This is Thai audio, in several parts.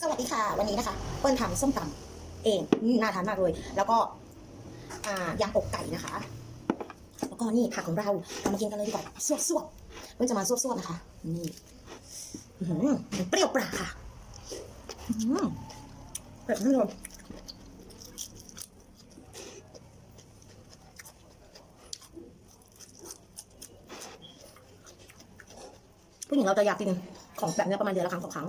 สวัสดีค่ะ วันนี้นะคะเปิ้ลทำส้มตำเองน่าทานมากเลย แล้วก็อ่ายำอกไก่นะคะ แล้วก็นี่ผักของเราเรามากินกันเลยดีกว่าสวบสวบๆเปิ้ลจะมาสวบสวบๆนะคะ นี่เปรี้ยวปราค่ะเผ็ดท่านผู้ชมผู้หญิงเราจะอยากกินของแบบนี้ประมาณเดือนละครั้งสองครั้ง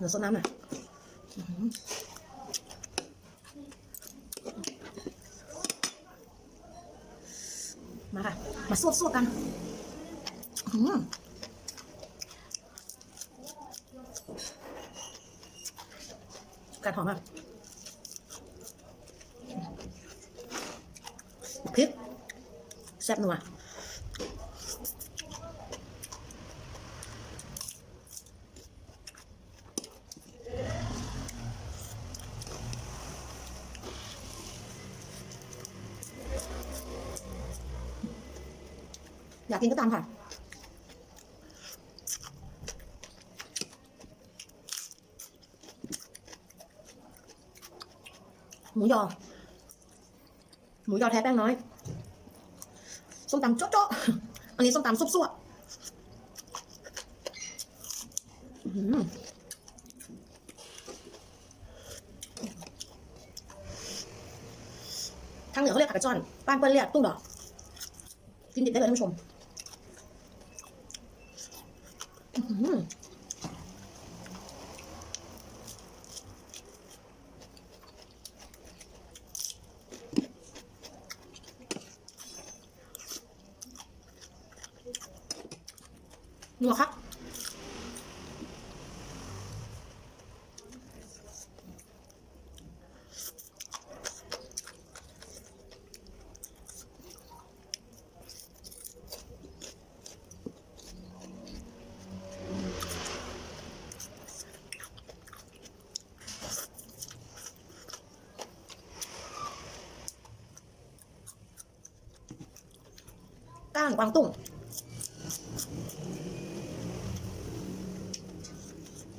เดี๋ยวซดน้ำหน่อยมาค่ะ มาสวบสวบกันการหอมอะพริกแซ่บนัว อยากกินก็ตามค่ะหมูยอ หมูยอแท้แป้งน้อย ส้มตำโจ๊ะโจ๊ะอันนี้ส้มตำซุบซัวทางเหนือเขาเรียกผักกระจ้อน บ้านเปิ้ลเรียกตุ้งดอก กินดิบได้เลยท่านผู้ชม อื้อ หนูครั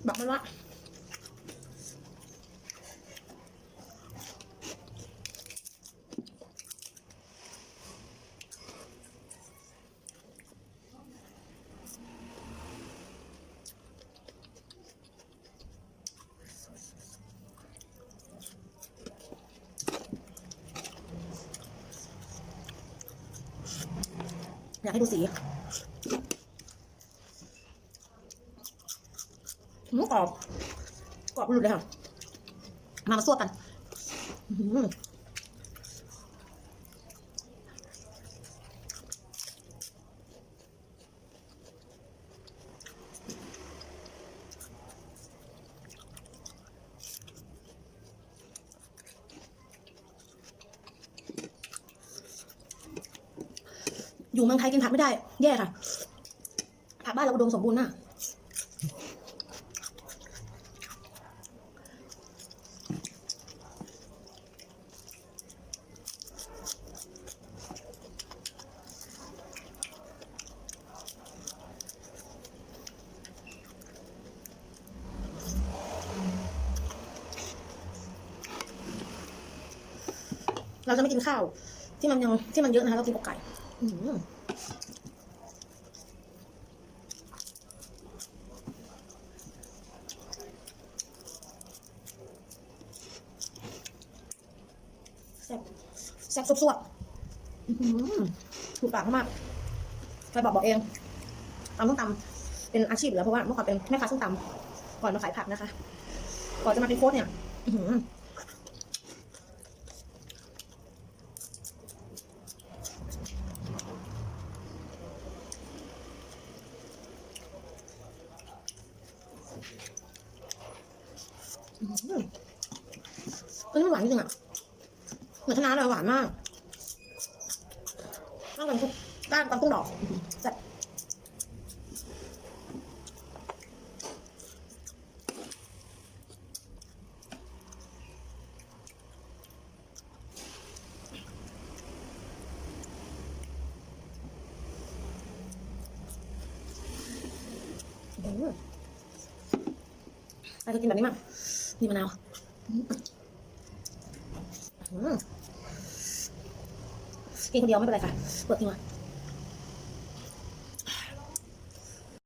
บก้านกว อยากให้ดูสีหืมกรอบ กรอบหลุดเลยค่ะ มามาสวดกัน อยู่เมืองไทยกินผักไม่ได้ แย่ค่ะ ผักบ้านเราอุดมสมบูรณ์มากเราจะไม่กินข้าว ที่มันยังที่มันเยอะนะคะเรากินอกไก่ แซ่บแซ่บสุดๆอื้อหือถูกปากมากใครบอกบอกเองตำส้มตำเป็นอาชีพอยู่แล้วเพราะว่าเมื่อก่อนเป็นแม่ค้าส้มตำก่อนมาขายผักนะคะ ก่อนจะมาเป็นโค้ชเนี่ย มันหวานจริงอะเหมือนคะน้าเลยหวานมากต้านกันทุกก้านกันตุ้งดอกแต่อะไรกินแบบนี้มั้งนี่มะนาว กินคนเดียวไม่เป็นไรค่ะเปิดทิ้งไว้